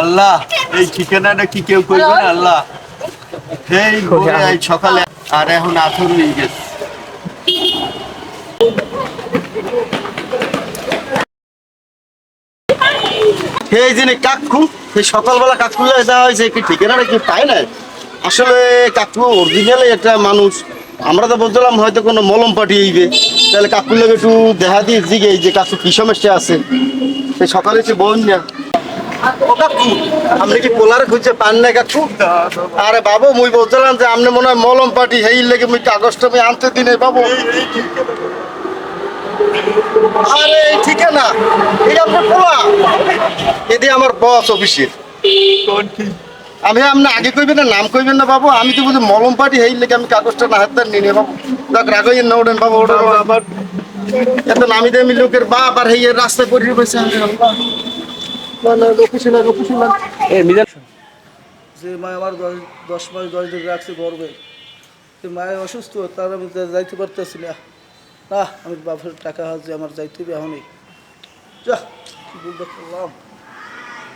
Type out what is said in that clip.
আল্লাহ এই ঠিকানাটা কি কেউ কইবে না আল্লাহ। এই ভোরে আজ সকালে আর এখন আথর হয়ে গেছে। এই যে কাকু এই সকালবেলা কাকু দেওয়া হয়েছে কি ঠিকানাটা কি পায় না আসলে কাকু অরিজিনালি একটা মানুষ আমরা তো বলছিলাম হয়তো কোনো মলম পাঠিয়ে তাহলে কাকুর লোক একটু দেখা দিয়ে জিগে যে কাকু কি সমস্যা আছে? সেই সকালে সে বোন না। কাকু, আপনি কি পোলার খুঁজে পান না কাকু? আরে বাবু, মুই বলছিলাম যে আপনি মনে হয় মলম পাটি হেই লেগে মুই কাগজটা মুই আনতে দিনে বাবু। আরে, এই ঠিকানা, এই আপনার পোলা। এদি আমার বস অফিসের আমি আপনি আগে কইবেন না, নাম কইবেন না বাবু। আমি তো বুঝি মলম পাটি হেই লেগে আমি কাগজটা না হাতে নিয়ে বাবু দেখ রাগইয়েন না ওঠেন বাবু ওঠেন আবার এত নামি দামি লোকের বাপ আর হেই রাস্তায় পড়ে যে মা আমার দশ দশ মাস দশ দিন রাখছে গর্বে। সে মায়ের অসুস্থ তার আমি যাইতে পারতেছি না। না আমি বাপের টাকা হাতে আমার যাইতে হবে এখনই। যা কি বলতে পারলাম